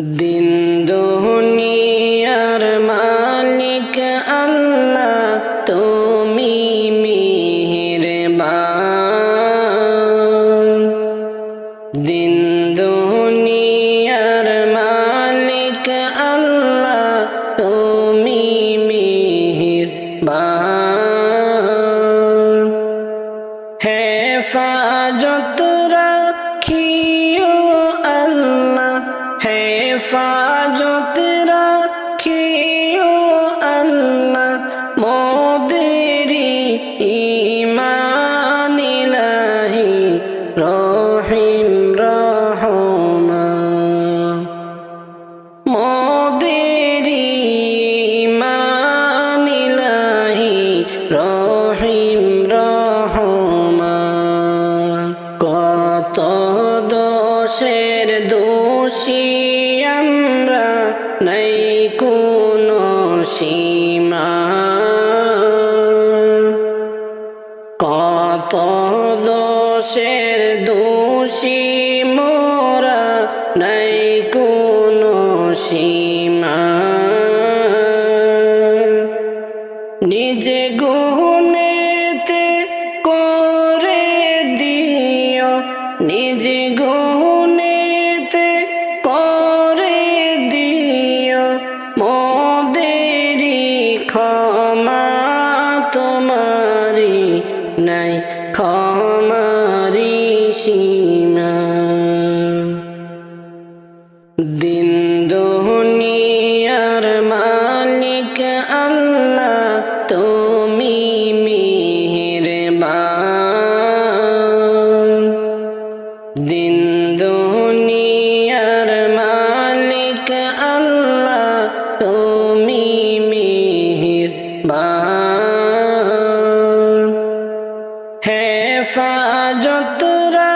de কত দোষের দোষী মোরা নাই কোনো সীমা। নিজে গুণেতে করে দিও নিজে গুণ যত রা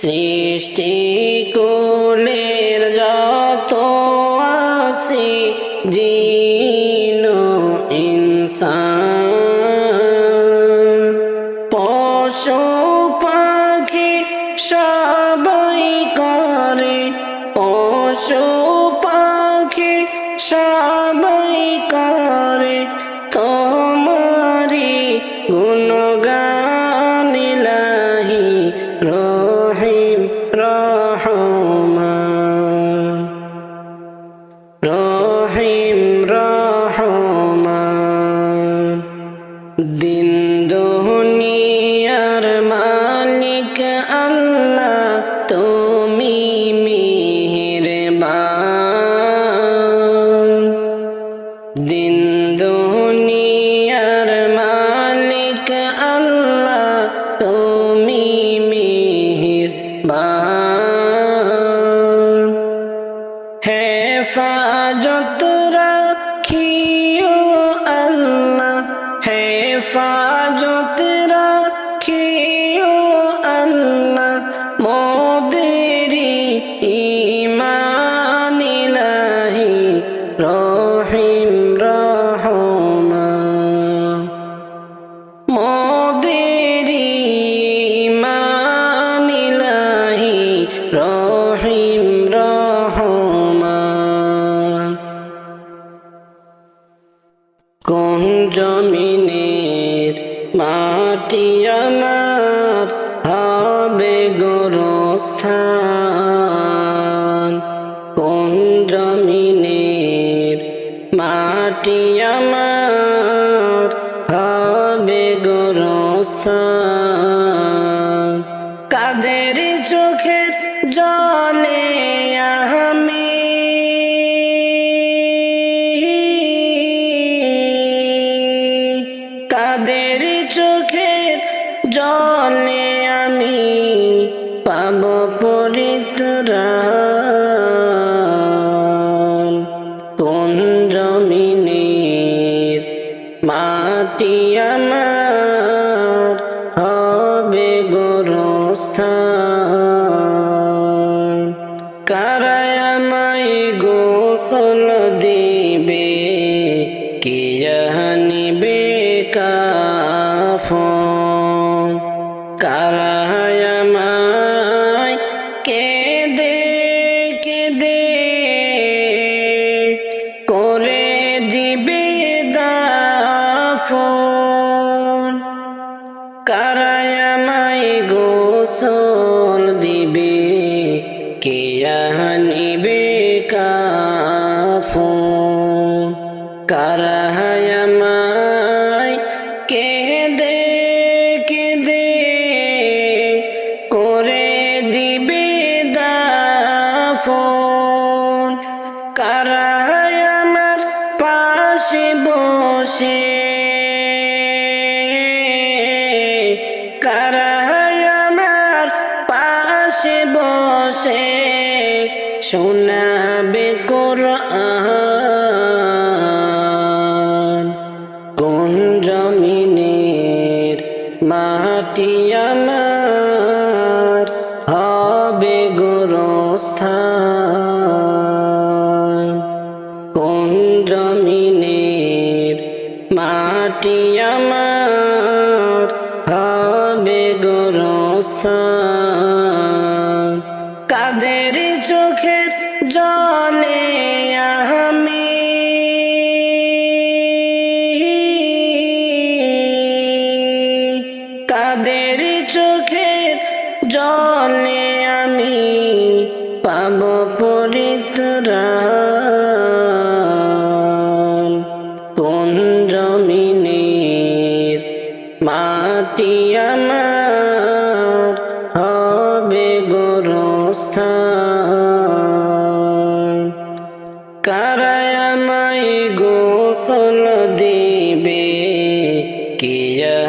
সৃষ্টি কুলের যত আসি জিন ইনসান। পশু পাখি সবাই করে পশু পাখি সবাই তার মালিক আল্লাহ তুমি মেহেরবান। দিন দুনিয়ার মালিক আল্লাহ তুমি মেহেরবান। রাখি মাটি আমার হবে গোরস্থান। for হবে গোরস্থান।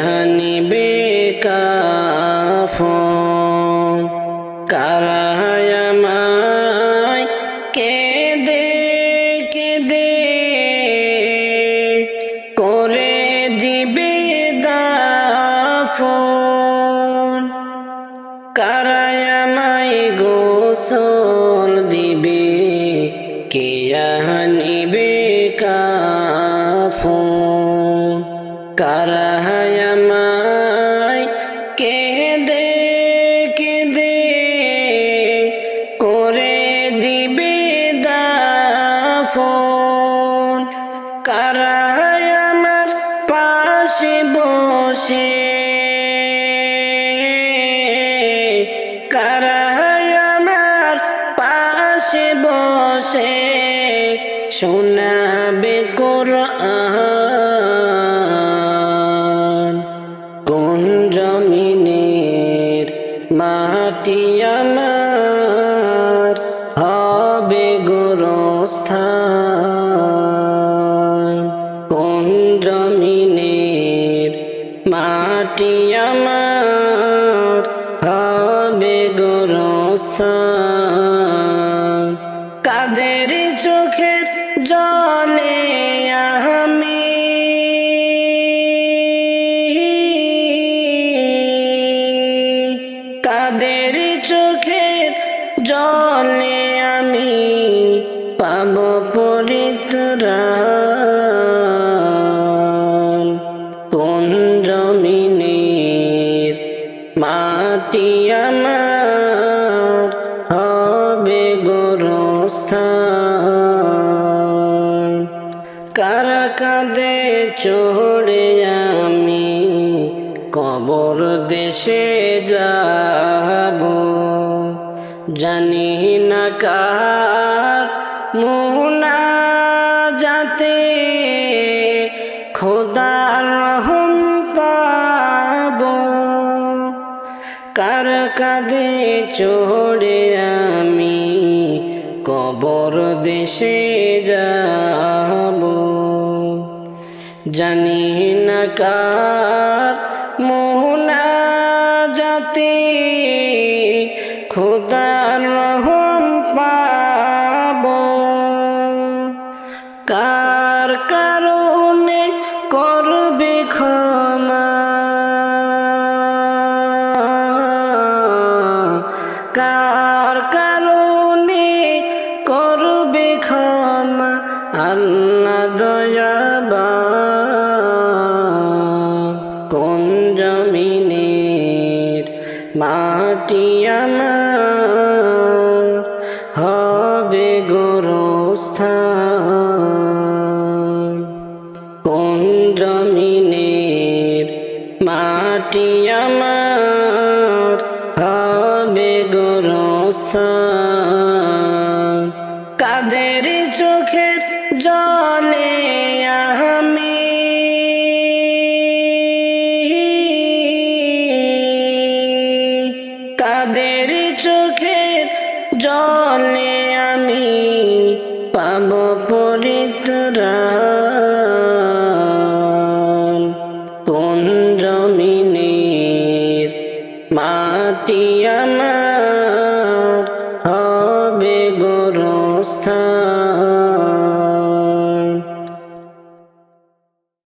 জাহানি বেকাফ কারায়ামাই করে দিবে গোসল দিবে কেয়াহানি শোনা আমার হবে গোরস্থান। কারা কাঁদে চড়ে আমি, কবর দেশে যাব। জানি না কার মোনা যাতে খোদার রহম পাব। কার কাঁধে চোড়ে আমি কবর দেশে যাব। জানি না কার মোহনা জাতি করবে ক্ষমা আল্লাহ দয়াবা কোন জমিনের মাটি হবে গোরস্থান। কোন জমিনের মাটি হবে জন্যে